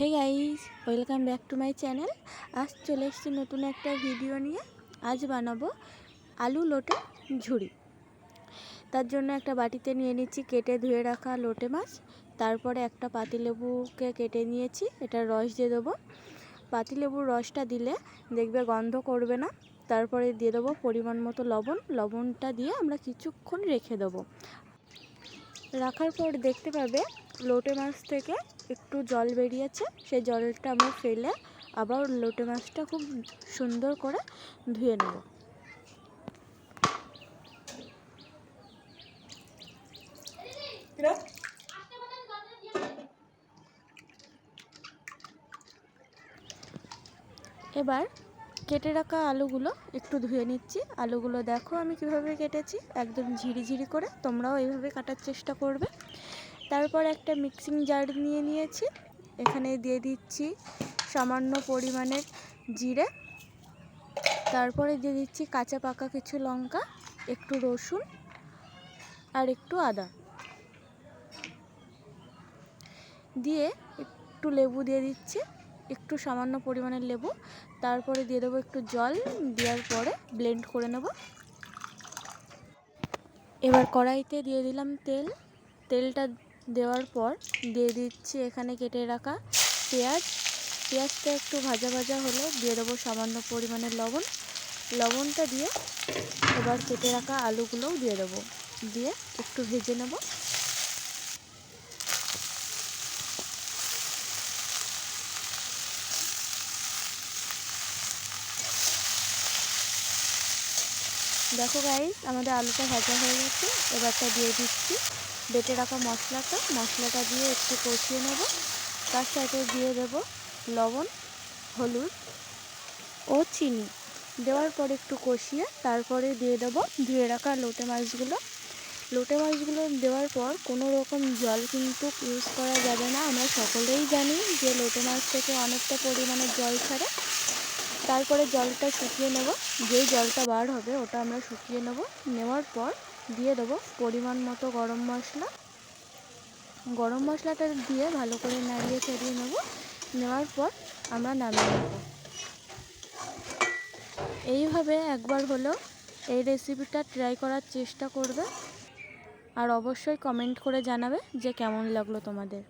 Hey guys welcome back to my channel আজ চলে এসেছি নতুন একটা ভিডিও নিয়ে। আজ বানাবো আলু লোটে ঝুড়ি। তার জন্য একটা বাটিতে নিয়ে নিচ্ছি কেটে ধুয়ে রাখা লোটে মাছ। তারপরে একটা পাতিলেবুকে কেটে নিয়েছি, এটা রস দিয়ে দেবো। পাতিলেবুর রসটা দিলে দেখবে গন্ধ করবে না। তারপরে দিয়ে দেবো পরিমাণ মতো লবণ। লবণটা দিয়ে আমরা কিছুক্ষণ রেখে দেবো। রাখার পর দেখতে পাবে লোটে মাছ থেকে একটু জল বেরিয়েছে সেই জলটা আমরা ফেলে আবার লোটে মাছটা খুব সুন্দর করে ধুয়ে নেব। এবার কেটে রাখা আলুগুলো একটু ধুয়ে নিচ্ছি। আলুগুলো দেখো আমি কীভাবে কেটেছি একদম ঝিরি ঝিরি করে তোমরাও এইভাবে কাটার চেষ্টা করবে। তারপর একটা মিক্সিং জার নিয়ে নিয়েছি। এখানে দিয়ে দিচ্ছি সামান্য পরিমাণের জিরে। তারপরে দিয়ে দিচ্ছি কাঁচা পাকা কিছু লঙ্কা, একটু রসুন আর একটু আদা। দিয়ে একটু লেবু দিয়ে দিচ্ছি, একটু সামান্য পরিমাণের লেবু। তারপরে দিয়ে দেবো একটু জল, দেওয়ার পরে ব্লেন্ড করে নেব। এবার কড়াইতে দিয়ে দিলাম তেল। তেলটা দেওয়ার পর দিয়ে দিচ্ছি এখানে কেটে রাখা পেঁয়াজ। পেঁয়াজটা একটু ভাজা ভাজা হলে, দিয়ে দেবো সামান্য পরিমাণের লবণ। লবণটা দিয়ে এবার কেটে রাখা আলুগুলোও দিয়ে দেবো। দিয়ে একটু ভেজে নেব। দেখো গাইস আমাদের আলুটা ভাজা হয়ে গেছে। এবারটা দিয়ে দিচ্ছি। বেটে রাখা মশলাটা মশলাটা দিয়ে একটু কষিয়ে নেব। তার সাথে দিয়ে দেব লবণ, হলুদ ও চিনি। দেওয়ার পর একটু কষিয়ে তারপরে দিয়ে দেব ধুয়ে রাখা লোটে মাছগুলো। লোটে মাছগুলো দেওয়ার পর কোনো রকম জল কিন্তু ইউজ করা যাবে না। আমরা সকলেই জানি যে লোটে মাছ থেকে অনেকটা পরিমাণে জল ছাড়ে। তারপরে জলটা শুকিয়ে নেব। যেই জলটা বার হবে ওটা আমরা শুকিয়ে নেব। নেওয়ার পর দিয়ে দেবো পরিমাণ মতো গরম মশলা। গরম মশলাটা দিয়ে ভালো করে নাড়িয়ে চাড়িয়ে নেব। নেওয়ার পর আমরা নামিয়ে নেব। এইভাবে একবার হলো এই রেসিপিটা ট্রাই করার চেষ্টা করবে। আর অবশ্যই কমেন্ট করে জানাবে যে কেমন লাগল তোমাদের।